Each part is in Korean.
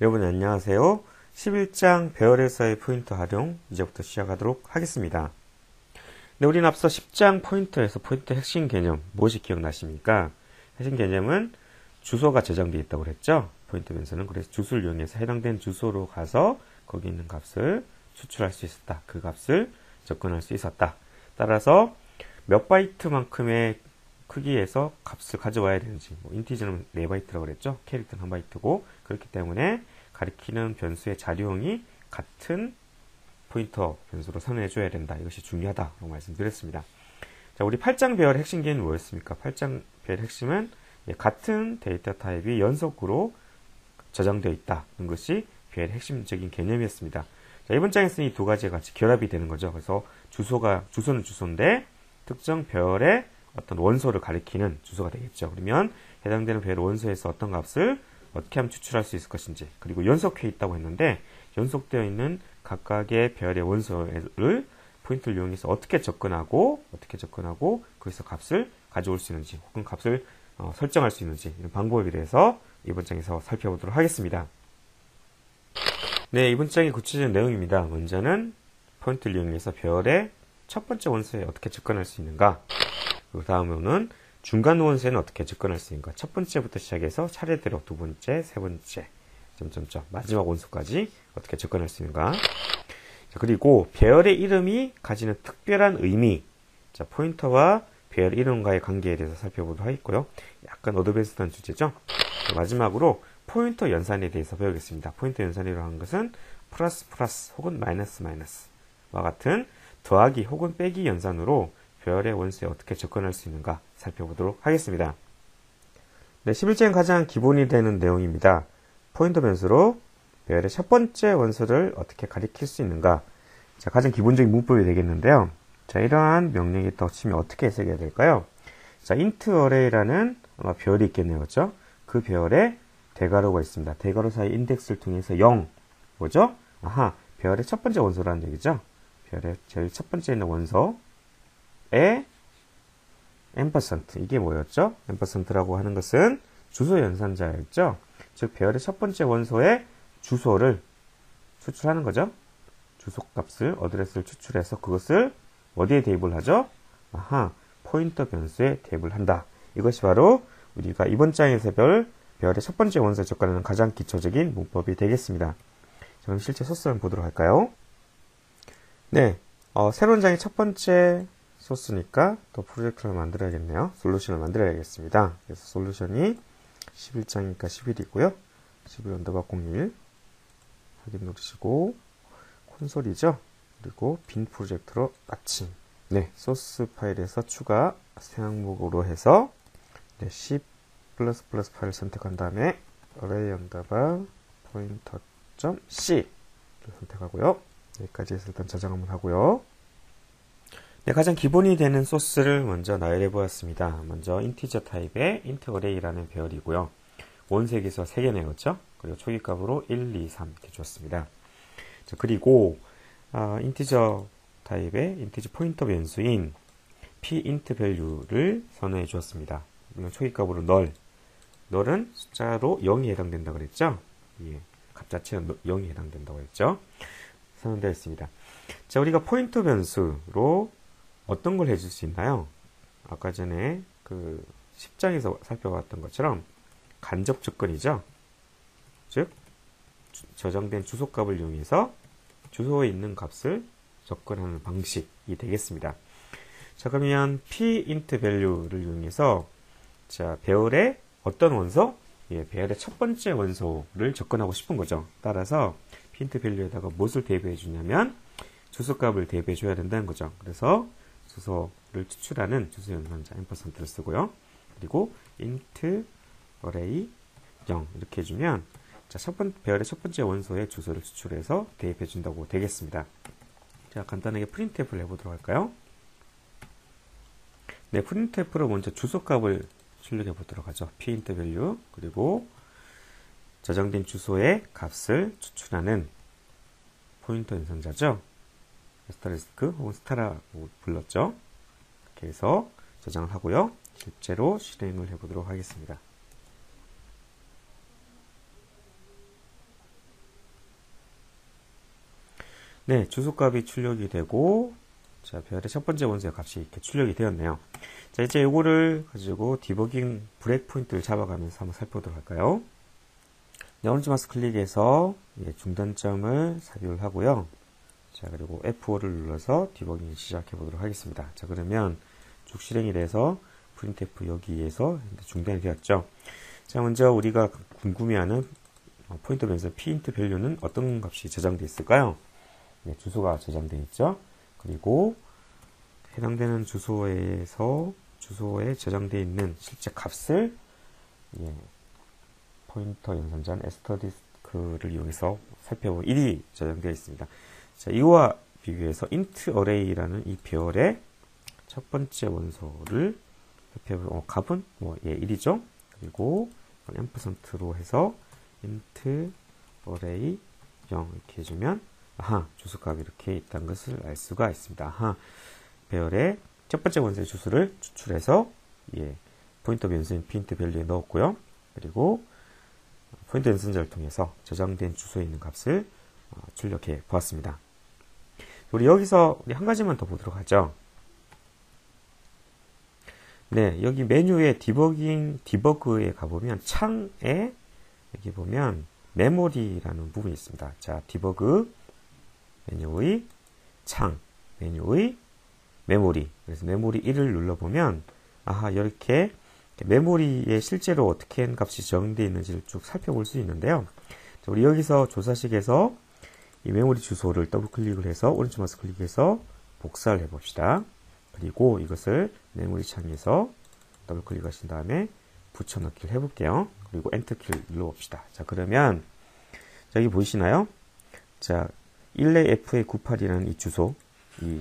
여러분 안녕하세요. 11장 배열에서의 포인트 활용 이제부터 시작하도록 하겠습니다. 네, 우리는 앞서 10장 포인트에서 포인트 핵심 개념 무엇이 기억나십니까? 핵심 개념은 주소가 저장되어 있다고 그랬죠? 포인트 변수는 그래서 주소를 이용해서 해당된 주소로 가서 거기 있는 값을 추출할 수 있었다. 그 값을 접근할 수 있었다. 따라서 몇 바이트만큼의 크기에서 값을 가져와야 되는지 뭐 인티저는 4바이트라고 그랬죠? 캐릭터는 1바이트고 그렇기 때문에 가리키는 변수의 자료형이 같은 포인터 변수로 선언해 줘야 된다. 이것이 중요하다고 말씀드렸습니다. 자, 우리 8장 배열의 핵심 개념은 뭐였습니까? 8장 배열 핵심은 같은 데이터 타입이 연속으로 저장되어 있다는 것이 배열의 핵심적인 개념이었습니다. 자, 이번 장에서는 이 두 가지가 같이 결합이 되는 거죠. 그래서 주소가, 주소는 주소인데 특정 배열의 어떤 원소를 가리키는 주소가 되겠죠. 그러면 해당되는 배열 원소에서 어떤 값을 어떻게 하면 추출할 수 있을 것인지 그리고 연속해 있다고 했는데 연속되어 있는 각각의 배열의 원소를 포인트를 이용해서 어떻게 접근하고 어떻게 접근하고 거기서 값을 가져올 수 있는지 혹은 값을 어, 설정할 수 있는지 이런 방법에 대해서 이번 장에서 살펴보도록 하겠습니다. 네, 이번 장의 구체적인 내용입니다. 먼저는 포인트를 이용해서 배열의 첫 번째 원소에 어떻게 접근할 수 있는가 그 다음으로는 중간 원소에는 어떻게 접근할 수 있는가. 첫 번째부터 시작해서 차례대로 두 번째, 세 번째, 점점점 마지막 원소까지 어떻게 접근할 수 있는가. 자, 그리고 배열의 이름이 가지는 특별한 의미. 자, 포인터와 배열 이름과의 관계에 대해서 살펴보도록 하겠고요. 약간 어드밴스한 주제죠. 자, 마지막으로 포인터 연산에 대해서 배우겠습니다. 포인터 연산이라고 하는 것은 플러스 플러스 혹은 마이너스 마이너스와 같은 더하기 혹은 빼기 연산으로 배열의 원소에 어떻게 접근할 수 있는가 살펴보도록 하겠습니다. 네, 11장은 가장 기본이 되는 내용입니다. 포인터 변수로 배열의 첫 번째 원소를 어떻게 가리킬 수 있는가 자, 가장 기본적인 문법이 되겠는데요. 자, 이러한 명령이 덧치면 어떻게 해석해야 될까요? 자, int array라는 아마 배열이 있겠네요. 그렇죠? 그 배열에 대괄호가 있습니다. 대괄호 사이 인덱스를 통해서 0 뭐죠? 아하, 배열의 첫 번째 원소라는 얘기죠. 배열의 제일 첫 번째 있는 원소 에 앰퍼센트 이게 뭐였죠? 앰퍼센트라고 하는 것은 주소 연산자였죠. 즉 배열의 첫 번째 원소의 주소를 추출하는 거죠. 주소 값을 어드레스를 추출해서 그것을 어디에 대입을 하죠? 아하 포인터 변수에 대입을 한다. 이것이 바로 우리가 이번 장에서 별 배열의 첫 번째 원소에 접근하는 가장 기초적인 문법이 되겠습니다. 그럼 실제 소스를 보도록 할까요? 네, 어, 새로운 장의 첫 번째 소스니까 또 프로젝트를 만들어야겠네요. 솔루션을 만들어야겠습니다. 그래서 솔루션이 11장이니까 11이고요. 11 언더바 01 확인 누르시고 콘솔이죠. 그리고 빈 프로젝트로 마침 네 소스 파일에서 추가 새 항목으로 해서 네, C++ 파일 선택한 다음에 array 언더바 pointer.c를 선택하고요. 여기까지 해서 일단 저장 한번 하고요. 네, 가장 기본이 되는 소스를 먼저 나열해 보았습니다. 먼저 인티저 타입의 int array라는 배열이고요. 원색에서 3개네요. 그렇죠? 그리고 초기값으로 1, 2, 3 이렇게 주었습니다. 자, 그리고 아, 인티저 타입의 인티저 포인터 변수인 p int value를 선언해 주었습니다. 초기값으로 널 널은 숫자로 0이 해당된다 그랬죠? 예, 값 자체는 0이 해당된다고 했죠? 선언되어 있습니다. 자, 우리가 포인터 변수로 어떤 걸 해줄 수 있나요? 아까 전에 그 10장에서 살펴봤던 것처럼 간접 접근이죠. 즉, 저장된 주소값을 이용해서 주소에 있는 값을 접근하는 방식이 되겠습니다. 자, 그러면 p int value를 이용해서 자, 배열의 어떤 원소? 예, 배열의 첫 번째 원소를 접근하고 싶은 거죠. 따라서 p int value에다가 무엇을 대입해 주냐면 주소값을 대입해 줘야 된다는 거죠. 그래서 주소를 추출하는 주소 연산자 앰퍼센트를 쓰고요. 그리고 int array 0 이렇게 해주면 자, 첫 번, 배열의 첫 번째 원소의 주소를 추출해서 대입해 준다고 되겠습니다. 자, 간단하게 프린트F를 해보도록 할까요? 네, 프린트F로 먼저 주소값을 출력해 보도록 하죠. pint value 그리고 저장된 주소의 값을 추출하는 포인터 연산자죠. 스타리스크 혹은 스타라고 불렀죠. 이렇게 해서 저장을 하고요. 실제로 실행을 해보도록 하겠습니다. 네, 주소값이 출력이 되고 자, 별의 첫 번째 원소의 값이 이렇게 출력이 되었네요. 자, 이제 이거를 가지고 디버깅 브렉포인트를 잡아가면서 한번 살펴보도록 할까요? 네, 오른지 마우스 클릭해서 예, 중단점을 삽입을 하고요. 자, 그리고 F5를 눌러서 디버깅 시작해 보도록 하겠습니다. 자, 그러면 쭉 실행이 돼서 프린트F 여기에서 중단이 되었죠. 자, 먼저 우리가 궁금해하는 어, 포인트 변수 pint 밸류는 어떤 값이 저장되어 있을까요? 네, 주소가 저장되어 있죠. 그리고 해당되는 주소에서 주소에 저장되어 있는 실제 값을 예, 포인터 연산자 에스터디스크를 이용해서 살펴보면 1이 저장되어 있습니다. 자, 이와 비교해서 int array라는 이 배열의 첫 번째 원소를 살펴보면 어, 값은 뭐 예, 1이죠. 그리고 앰프선트로 해서 int array 0 이렇게 해주면 아하 주소값이 이렇게 있다는 것을 알 수가 있습니다. 아하 배열의 첫 번째 원소의 주소를 추출해서 예, 포인터 변수인 pint 밸류에 넣었고요. 그리고 포인터 연산자를 통해서 저장된 주소에 있는 값을 어, 출력해 보았습니다. 우리 여기서 우리 한 가지만 더 보도록 하죠. 네, 여기 메뉴에 디버깅, 디버그에 가보면 창에 여기 보면 메모리라는 부분이 있습니다. 자, 디버그 메뉴의 창, 메뉴의 메모리. 그래서 메모리 1을 눌러보면 아하, 이렇게 메모리에 실제로 어떻게 한 값이 저장되어 있는지를 쭉 살펴볼 수 있는데요. 우리 여기서 조사식에서 이 메모리 주소를 더블 클릭을 해서 오른쪽 마우스 클릭해서 복사를 해 봅시다. 그리고 이것을 메모리 창에서 더블 클릭하신 다음에 붙여넣기를 해볼게요. 그리고 엔터 키를 눌러봅시다. 자, 그러면 여기 보이시나요? 자, 1레FA98이라는 이 주소, 이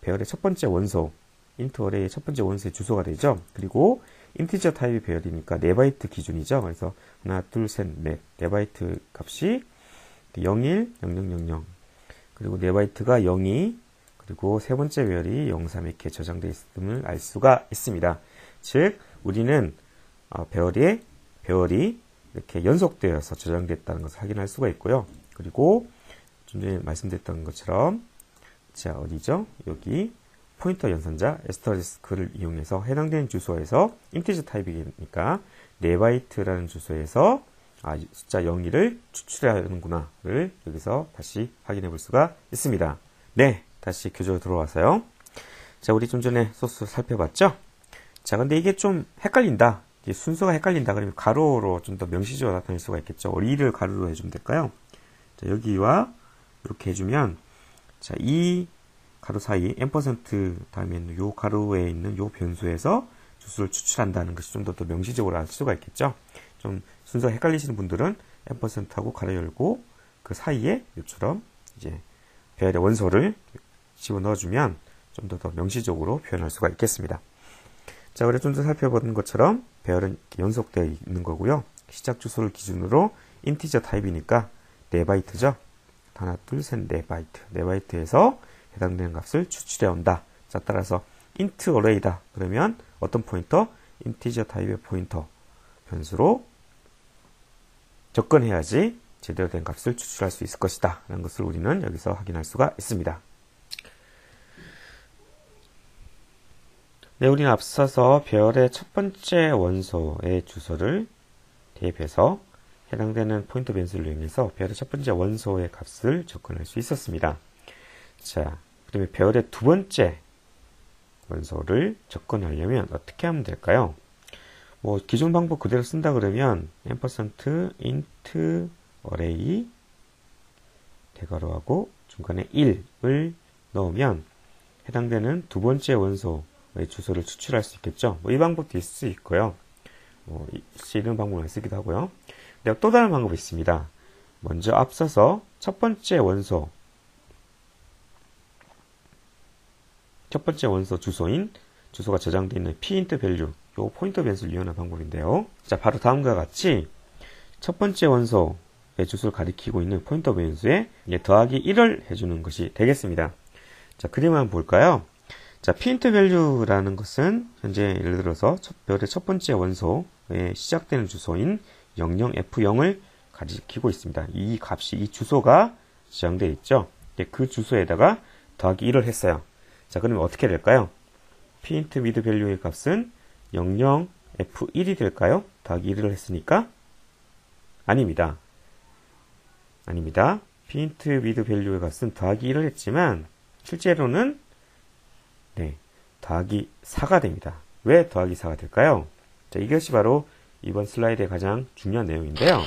배열의 첫 번째 원소, 인터어레이의 첫 번째 원소의 주소가 되죠. 그리고 인티저 타입의 배열이니까 4바이트 기준이죠. 그래서 하나, 둘, 셋, 넷, 4바이트 값이 01, 0000 그리고 4바이트가 02 그리고 세 번째 배열이 03 이렇게 저장되어 있음을 알 수가 있습니다. 즉 우리는 어, 배열이 배열이 이렇게 연속되어서 저장됐다는 것을 확인할 수가 있고요. 그리고 좀 전에 말씀드렸던 것처럼 자 어디죠? 여기 포인터 연산자 에스터리스크를 이용해서 해당되는 주소에서 인티저 타입이니까 4바이트라는 주소에서 아, 숫자 0을 추출해야 하는구나를 여기서 다시 확인해 볼 수가 있습니다. 네, 다시 교재로 들어와서요. 자, 우리 좀 전에 소스 살펴봤죠? 자, 근데 이게 좀 헷갈린다. 순서가 헷갈린다. 그러면 가로로 좀 더 명시적으로 나타낼 수가 있겠죠. 2를 가로로 해주면 될까요? 자, 여기와 이렇게 해주면 자, 이 가로 사이 앰퍼센트 다음에 있는 요 가로에 있는 요 변수에서 주수를 추출한다는 것이 좀더더 명시적으로 알 수가 있겠죠. 좀 순서 헷갈리시는 분들은 앰퍼센트하고 가로 열고 그 사이에 이처럼 이제 배열의 원소를 집어 넣어주면 좀 더 더 명시적으로 표현할 수가 있겠습니다. 자, 그래 좀 더 살펴본 것처럼 배열은 연속되어 있는 거고요. 시작 주소를 기준으로 인티저 타입이니까 4바이트죠. 하나, 둘, 셋, 4바이트. 4바이트에서 해당되는 값을 추출해 온다. 자, 따라서 int array다. 그러면 어떤 포인터? 인티저 타입의 포인터 변수로 접근해야지 제대로 된 값을 추출할 수 있을 것이다. 라는 것을 우리는 여기서 확인할 수가 있습니다. 네, 우리는 앞서서 배열의 첫 번째 원소의 주소를 대입해서 해당되는 포인트 변수를 이용해서 배열의 첫 번째 원소의 값을 접근할 수 있었습니다. 자, 그다음에 배열의 두 번째 원소를 접근하려면 어떻게 하면 될까요? 뭐 기존 방법 그대로 쓴다 그러면 앰퍼센트 int array 대괄호하고 중간에 1을 넣으면 해당되는 두 번째 원소의 주소를 추출할 수 있겠죠. 뭐 이 방법도 있을 수 있고요. 뭐 이런 방법을 쓰기도 하고요. 근데 또 다른 방법이 있습니다. 먼저 앞서서 첫 번째 원소 첫 번째 원소 주소인 주소가 저장되어 있는 pint value 요 포인터 변수를 이용하는 방법인데요. 자, 바로 다음과 같이 첫 번째 원소의 주소를 가리키고 있는 포인터 변수에 더하기 1을 해주는 것이 되겠습니다. 자, 그림 한번 볼까요? 자, pint value라는 것은 현재 예를 들어서 첫, 별의 첫 번째 원소에 시작되는 주소인 00F0을 가리키고 있습니다. 이 값이, 이 주소가 저장되어 있죠. 그 주소에다가 더하기 1을 했어요. 자, 그러면 어떻게 될까요? Pint mid value의 값은 00 f1이 될까요? 더하기 1을 했으니까 아닙니다. 아닙니다. pint mid value의 값은 더하기 1을 했지만 실제로는 네, 더하기 4가 됩니다. 왜 더하기 4가 될까요? 자, 이것이 바로 이번 슬라이드의 가장 중요한 내용인데요.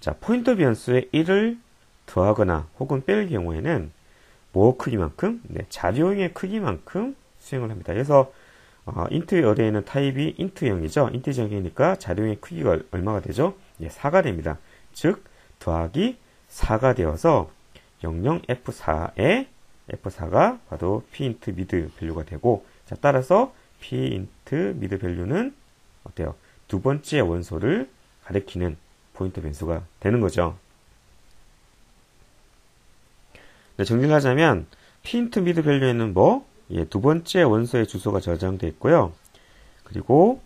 자, 포인터 변수의 1을 더하거나 혹은 뺄 경우에는 뭐 크기만큼? 네, 자료의 크기만큼 수행을 합니다. 그래서 어, 인트 어레이는 타입이 인트형이죠. 인트형이니까 자료의 크기가 얼마가 되죠? 예, 4가 됩니다. 즉 더하기 4가 되어서 00 F4에 F4가 바로 P 인트 미드 밸류가 되고 자, 따라서 P 인트 미드 밸류는 어때요? 두 번째 원소를 가리키는 포인트 변수가 되는 거죠. 네, 정리를 하자면 P 인트 미드 밸류에는 뭐? 예, 두 번째 원소의 주소가 저장되어 있고요. 그리고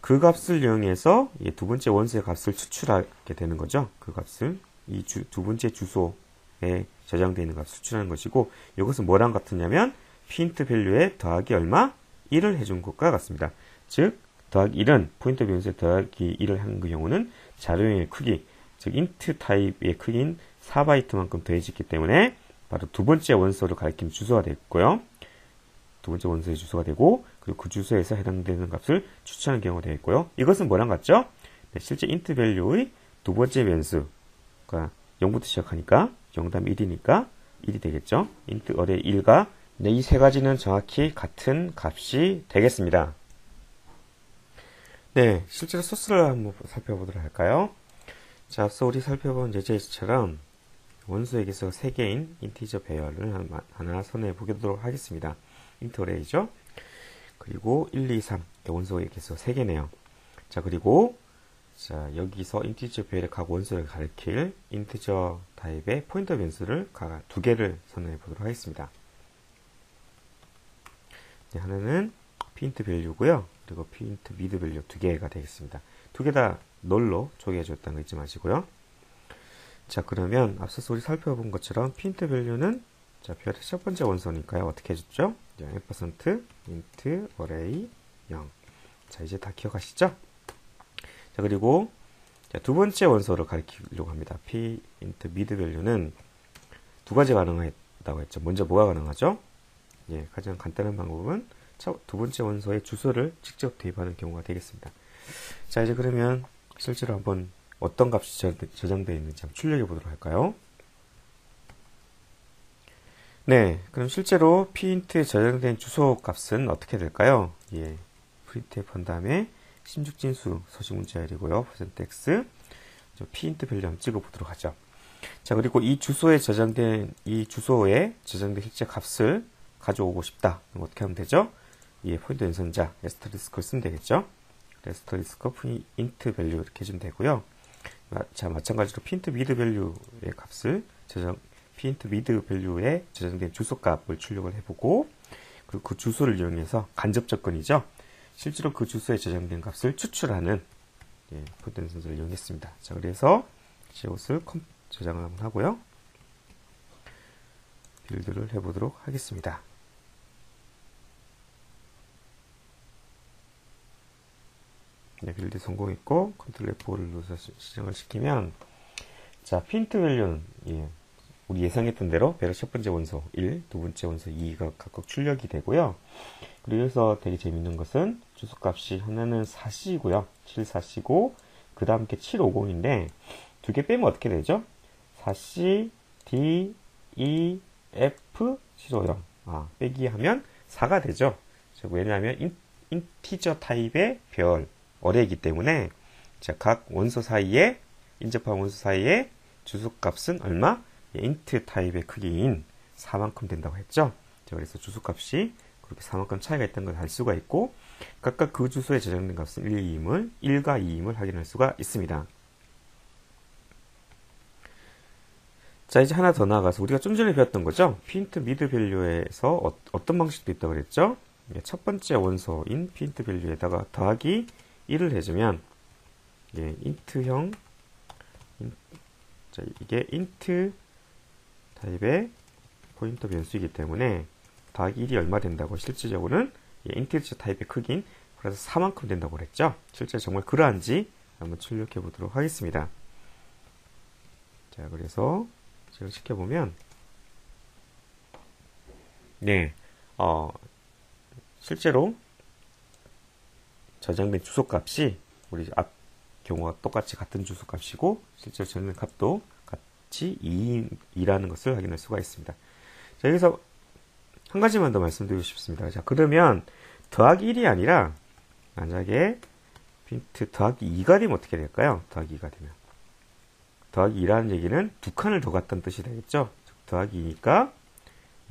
그 값을 이용해서 예, 두 번째 원소의 값을 추출하게 되는 거죠. 그 값을 이 두 번째 주소에 저장되어 있는 값을 추출하는 것이고 이것은 뭐랑 같으냐면 핀트 밸류에 더하기 얼마? 1을 해준 것과 같습니다. 즉 더하기 1은 포인트 변수에 더하기 1을 한 그 경우는 자료의 크기 즉 인트 타입의 크기인 4바이트만큼 더해지기 때문에 바로 두 번째 원소를 가리키는 주소가 됐고요. 두 번째 원소의 주소가 되고 그리고 그 주소에서 해당되는 값을 추천하는 경우가 되어 있고요. 이것은 뭐랑 같죠? 네, 실제 int 밸류의 두 번째 변수가 0부터 시작하니까 0 다음 1이니까 1이 되겠죠. int 어레이 1과 네, 이 세 가지는 정확히 같은 값이 되겠습니다. 네, 실제로 소스를 한번 살펴보도록 할까요? 자, 앞서 우리 살펴본 예제에서처럼 개수가 3개인 인티저 배열을 하나 선호해 보도록 하겠습니다. 인터레이죠. 그리고 1, 2, 3 원소의 개수가 3개네요. 자 그리고 자 여기서 인티저 배열의 각 원소를 가리킬 인티저 타입의 포인터 변수를 각 두 개를 선호해 보도록 하겠습니다. 네, 하나는 피인트 밸류고요. 그리고 피인트 미드 밸류 두 개가 되겠습니다. 두 개 다 널로 조개해 줬다는 거 잊지 마시고요. 자 그러면 앞서서 우리 살펴본 것처럼 핀트 밸류는 자 별의 첫 번째 원소니까요 어떻게 해줬죠? 0% int array 0. 자 이제 다 기억하시죠? 자 그리고 자, 두 번째 원소를 가리키려고 합니다. p int mid 밸류는 두 가지 가능하다고 했죠. 먼저 뭐가 가능하죠? 예, 가장 간단한 방법은 두 번째 원소의 주소를 직접 대입하는 경우가 되겠습니다. 자 이제 그러면 실제로 한번 어떤 값이 저장되어 있는지 한번 출력해 보도록 할까요? 네, 그럼 실제로 pint에 저장된 주소 값은 어떻게 될까요? 예, printf 한 다음에 심죽진수 서식 문자 열이고요. %x pint 밸류 한번 찍어 보도록 하죠. 자, 그리고 이 주소에 저장된 이 주소에 저장된 실제 값을 가져오고 싶다. 그럼 어떻게 하면 되죠? 예, 포인트 연선자 에스터리스크를 쓰면 되겠죠? 에스터리스크 int 밸류 이렇게 해주면 되고요. 자, 마찬가지로 핀트 미드 밸류의 값을 저장, 핀트 미드 밸류에 저장된 주소값을 출력을 해보고, 그리고 그 주소를 이용해서 간접 접근이죠. 실제로 그 주소에 저장된 값을 추출하는 예, 포텐 선수를 이용했습니다. 자, 그래서 이것을 저장을 하고요. 빌드를 해보도록 하겠습니다. 네, 빌드 성공했고 컨트롤 F5를 눌러서 시정을 시키면 자 핀트 밸류는 예, 우리 예상했던 대로 배럴 첫 번째 원소 1, 두 번째 원소 2가 각각 출력이 되고요. 그래서 되게 재밌는 것은 주소값이 하나는 4C고요. 7,4C고 그 다음 게 750인데 두 개 빼면 어떻게 되죠? 4C, D, E, F, 750. 아, 빼기 하면 4가 되죠. 왜냐하면 인, 인티저 타입의 별 어뢰이기 때문에 자, 각 원소 사이에 인접한 원소 사이에 주소값은 얼마? 인트 타입의 크기인 4만큼 된다고 했죠. 자, 그래서 주소값이 그렇게 4만큼 차이가 있다는 걸 알 수가 있고 각각 그 주소에 저장된 값은 1, 2임을 1과 2임을 확인할 수가 있습니다. 자 이제 하나 더 나아가서 우리가 좀 전에 배웠던 거죠. 핀트 미드 밸류에서 어, 떤 방식도 있다고 그랬죠. 첫 번째 원소인 핀트 밸류에다가 더하기 1을 해주면 예, 인트형 인, 자, 이게 인트 타입의 포인터 변수이기 때문에 더하기 1이 얼마 된다고 실질적으로는 인티저 타입의 크기인 그래서 4만큼 된다고 그랬죠. 실제 정말 그러한지 한번 출력해 보도록 하겠습니다. 자, 그래서 지금 시켜보면 네, 어, 실제로 저장된 주소값이 우리 앞 경우와 똑같이 같은 주소값이고 실제 로 저장된 값도 같이 2이라는 것을 확인할 수가 있습니다. 자, 여기서 한 가지만 더 말씀드리고 싶습니다. 자, 그러면 더하기 1이 아니라 만약에 핀트 더하기 2가 되면 어떻게 될까요? 더하기 2가 되면. 더하기 2라는 얘기는 두 칸을 더 갔다는 뜻이 되겠죠? 더하기 2니까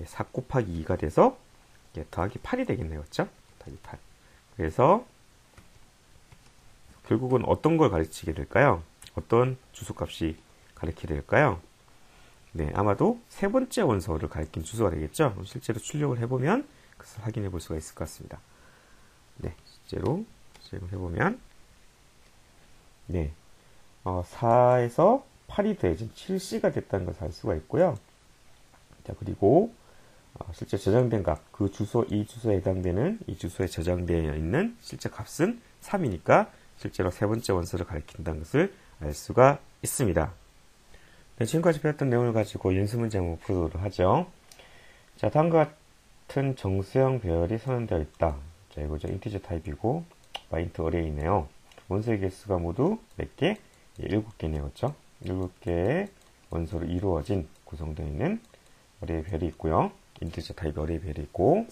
4 곱하기 2가 돼서 더하기 8이 되겠네요. 그렇죠? 더하기 8. 그래서 결국은 어떤 걸 가르치게 될까요? 어떤 주소값이 가르치게 될까요? 네, 아마도 세 번째 원소를 가리킨 주소가 되겠죠? 실제로 출력을 해보면 그것을 확인해 볼 수가 있을 것 같습니다. 네, 실제로 실행을 해보면 네, 어, 4에서 8이 더해진 7C가 됐다는 것을 알 수가 있고요. 자, 그리고 어, 실제 저장된 값, 그 주소, 이 주소에 해당되는 이 주소에 저장되어 있는 실제 값은 3이니까 실제로 세 번째 원소를 가리킨다는 것을 알 수가 있습니다. 네, 지금까지 배웠던 내용을 가지고 연습 문제 한번 풀어보도록 하죠. 자, 다음과 같은 정수형 배열이 선언되어 있다. 자, 이거죠. 인티저 타입이고, 마인트 어레이네요. 원소의 개수가 모두 몇 개? 예, 7개네요. 그렇죠? 7개의 원소로 이루어진 구성되어 있는 어레이 별이 있고요. 인티저 타입 어레이 별이 있고,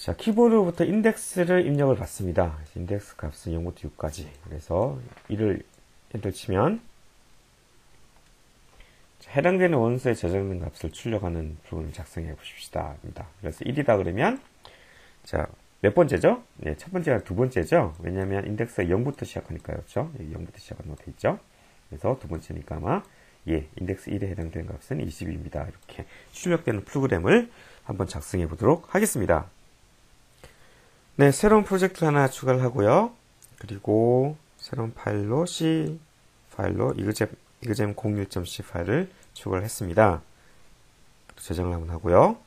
자, 키보드부터 인덱스를 입력을 받습니다. 인덱스 값은 0부터 6까지. 그래서 이를 엔터 치면 해당되는 원소에 저장된 값을 출력하는 프로그램을 작성해 보십시다. 입니다. 그래서 1이다 그러면 자, 몇 번째죠? 네, 첫 번째가 두 번째죠. 왜냐하면 인덱스가 0부터 시작하니까요. 그렇죠? 0부터 시작하는 거돼 있죠. 그래서 두 번째니까 아마 예, 인덱스 1에 해당되는 값은 20입니다. 이렇게 출력되는 프로그램을 한번 작성해 보도록 하겠습니다. 네, 새로운 프로젝트 하나 추가를 하고요. 그리고 새로운 파일로 C 파일로 이그잼, 이그잼 01.c 파일을 추가를 했습니다. 저장을 한번 하고요.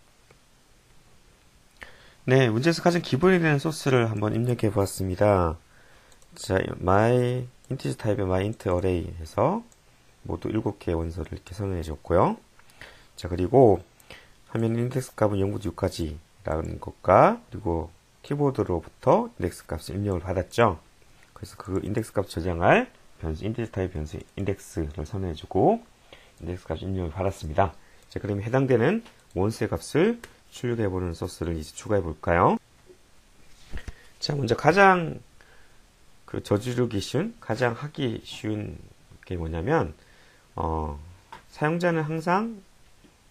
네, 문제에서 가장 기본이 되는 소스를 한번 입력해 보았습니다. 자, my 인티즈 타입의 my int array 해서 모두 7개의 원소를 이렇게 선언해 줬고요. 자, 그리고 화면 인덱스 값은 0부터 6까지 라는 것과 그리고 키보드로부터 인덱스 값을 입력을 받았죠. 그래서 그 인덱스 값 저장할 변수, 인티즈 타입 변수 인덱스를 선언해 주고 인덱스 값 입력을 받았습니다. 자, 그러면 해당되는 원수의 값을 출력해 보는 소스를 이제 추가해 볼까요? 자, 먼저 가장 그 저지르기 쉬운, 가장 하기 쉬운 게 뭐냐면, 어, 사용자는 항상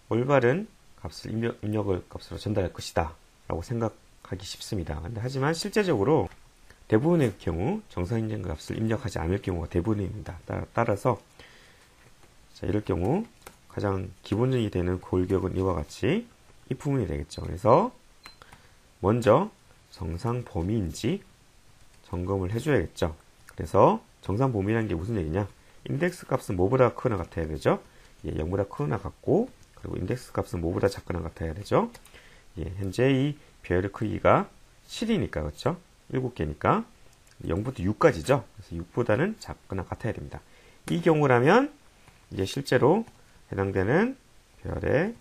올바른 값을 입력, 입력을 값으로 전달할 것이다. 라고 생각 하기 쉽습니다. 근데 하지만 실제적으로 대부분의 경우 정상 인증 값을 입력하지 않을 경우가 대부분입니다. 따라서 자, 이럴 경우 가장 기본적이 되는 골격은 이와 같이 이 부분이 되겠죠. 그래서 먼저 정상 범위인지 점검을 해줘야겠죠. 그래서 정상 범위라는 게 무슨 얘기냐? 인덱스 값은 뭐보다 크거나 같아야 되죠. 예, 0보다 크거나 같고 그리고 인덱스 값은 뭐보다 작거나 같아야 되죠. 예, 현재 이 배열의 크기가 7이니까 그렇죠? 7개니까 0부터 6까지죠. 그래서 6보다는 작거나 같아야 됩니다. 이 경우라면 이제 실제로 해당되는 별의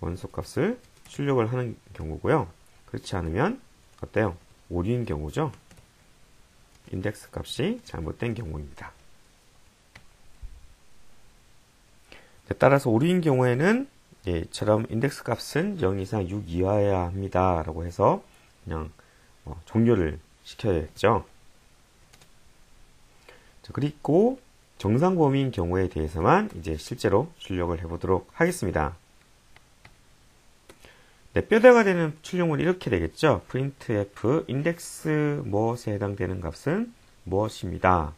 원소 값을 출력을 하는 경우고요. 그렇지 않으면 어때요? 오류인 경우죠. 인덱스 값이 잘못된 경우입니다. 따라서 오류인 경우에는 예, 처럼 인덱스 값은 0 이상 6 이하여야 합니다. 라고 해서 그냥 어, 종료를 시켜야겠죠. 자, 그리고 정상 범위인 경우에 대해서만 이제 실제로 출력을 해보도록 하겠습니다. 네, 뼈대가 되는 출력물이 이렇게 되겠죠. printf 인덱스 무엇에 해당되는 값은 무엇입니다.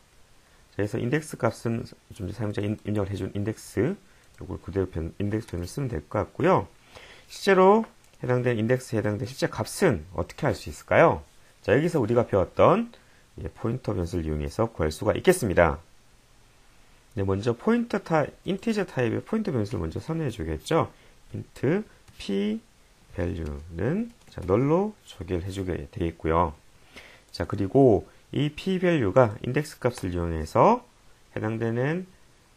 그래서 인덱스 값은 좀 사용자 입력을 해준 인덱스 이걸 그대로 변, 인덱스 변을 쓰면 될 것 같고요. 실제로 해당되는 인덱스에 해당되는 실제 값은 어떻게 할수 있을까요? 자, 여기서 우리가 배웠던 포인터 변수를 이용해서 구할 수가 있겠습니다. 네, 먼저 포인터 타 인티저 타입의 포인터 변수를 먼저 선회해 주겠죠. int p value는 자, 널로 초기화해 주게 되겠고요. 자, 그리고 이 p value가 인덱스 값을 이용해서 해당되는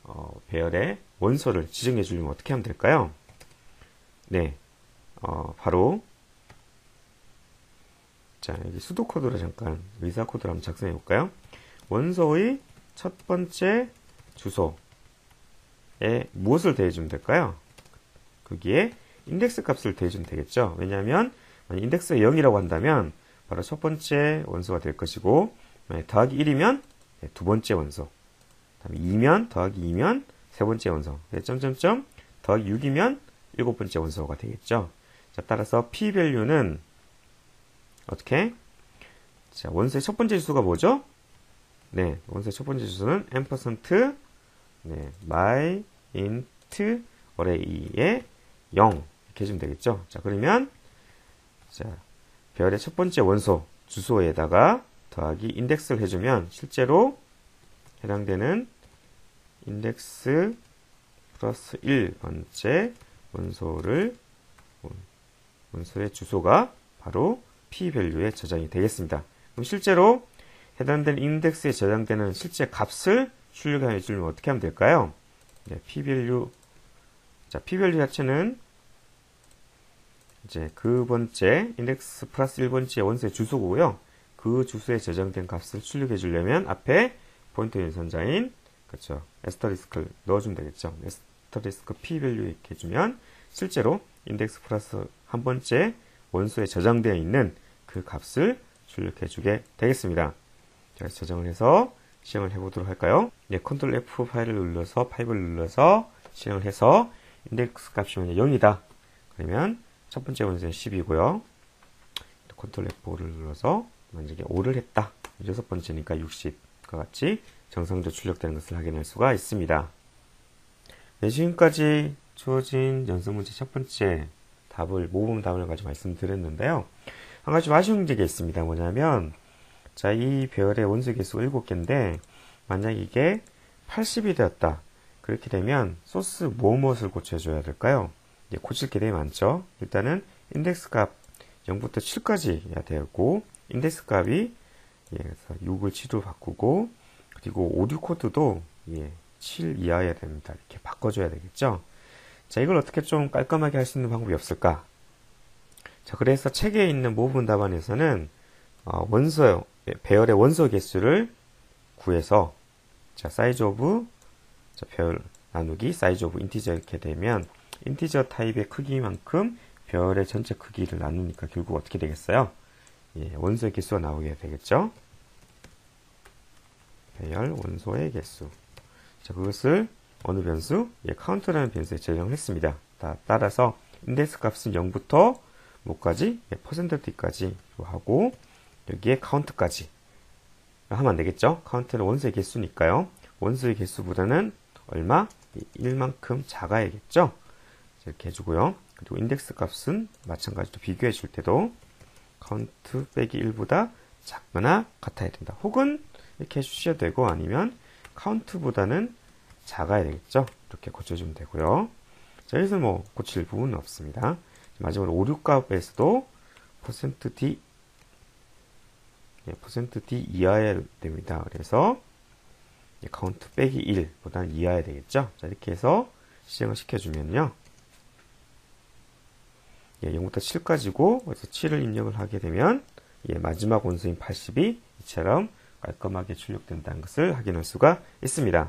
어, 배열의 원소를 지정해 주려면 어떻게 하면 될까요? 네, 어, 바로 자 여기 수도 코드로 잠깐 의사 코드를 한번 작성해 볼까요? 원소의 첫 번째 주소에 무엇을 대해주면 될까요? 거기에 인덱스 값을 대해주면 되겠죠. 왜냐하면 인덱스가 0이라고 한다면 바로 첫 번째 원소가 될 것이고 더하기 1이면 두 번째 원소 다음에 2면 더하기 2면 세 번째 원소 점점점 더하기 6이면 일곱 번째 원소가 되겠죠. 자, 따라서 p value는 어떻게? 자, 원소의 첫 번째 주소가 뭐죠? 네, 원소의 첫 번째 주소는 ampersand 네, my int array의 0 이렇게 해주면 되겠죠. 자, 그러면 자, 별의 첫 번째 원소 주소에다가 더하기 인덱스를 해주면 실제로 해당되는 인덱스 플러스 1번째 원소를 원소의 주소가 바로 p 밸류에 저장이 되겠습니다. 그럼 실제로 해당되는 인덱스에 저장되는 실제 값을 출력해 주면 어떻게 하면 될까요? 네, p 밸류 자, p 밸류 자체는 이제 그 번째 인덱스 플러스 1번째 원소의 주소고요. 그 주소에 저장된 값을 출력해 주려면 앞에 포인트 연산자인 그렇죠. 에스터리스크를 넣어주면 되겠죠. 에스터리스크 p 밸류 이렇게 해주면 실제로 인덱스 플러스 한 번째 원소에 저장되어 있는 그 값을 출력해 주게 되겠습니다. 자, 저장을 해서 실행을 해보도록 할까요? 네, 컨트롤 F 파일을 눌러서 파이브를 눌러서 실행을 해서 인덱스 값이 0이다. 그러면 첫 번째 원소는 10이고요. 컨트롤 F5를 눌러서 만약에 5를 했다. 여섯 번째니까 60과 같이 정상적으로 출력되는 것을 확인할 수가 있습니다. 네, 지금까지 주어진 연습 문제 첫 번째 답을 모범 답을 가지고 말씀드렸는데요. 한 가지 아쉬운 게 있습니다. 뭐냐면 자, 이 배열의 원소 개수가 7개인데 만약 이게 80이 되었다. 그렇게 되면 소스 무엇을 고쳐줘야 될까요? 이제 고칠 게 되게 많죠. 일단은 인덱스 값 0부터 7까지 해야 되고 인덱스 값이 예, 그래서 6을 7로 바꾸고 그리고 오류 코드도 예, 7 이하여야 됩니다. 이렇게 바꿔줘야 되겠죠. 자, 이걸 어떻게 좀 깔끔하게 할 수 있는 방법이 없을까? 자, 그래서 책에 있는 모분 답안에서는 어, 원소 배열의 원소 개수를 구해서 자, 사이즈 오브 자, 배열 나누기 사이즈 오브 인티저 이렇게 되면 인티저 타입의 크기만큼 배열의 전체 크기를 나누니까 결국 어떻게 되겠어요? 예, 원소의 개수가 나오게 되겠죠? 배열 원소의 개수. 자, 그것을 어느 변수? 예, 카운트라는 변수에 저장했습니다. 따라서 인덱스 값은 0부터 뭐까지? 예, %t까지 하고 여기에 카운트까지 하면 안 되겠죠? 카운트는 원소의 개수니까요. 원소의 개수보다는 얼마? 1만큼 작아야겠죠? 이렇게 해주고요. 그리고 인덱스 값은 마찬가지로 비교해 줄 때도 카운트 빼기 1보다 작거나 같아야 된다. 혹은 이렇게 해주셔도 되고 아니면 카운트보다는 작아야 되겠죠. 이렇게 고쳐주면 되고요. 자, 여기서 뭐 고칠 부분은 없습니다. 마지막으로 오류값에서도 %d 예, %d 이하야 됩니다. 그래서 카운트 빼기 1보다는 이하야 되겠죠. 자, 이렇게 해서 실행을 시켜주면요. 예, 0부터 7까지고 그래서 7을 입력을 하게 되면 예, 마지막 원소인 80이 이처럼 깔끔하게 출력된다는 것을 확인할 수가 있습니다.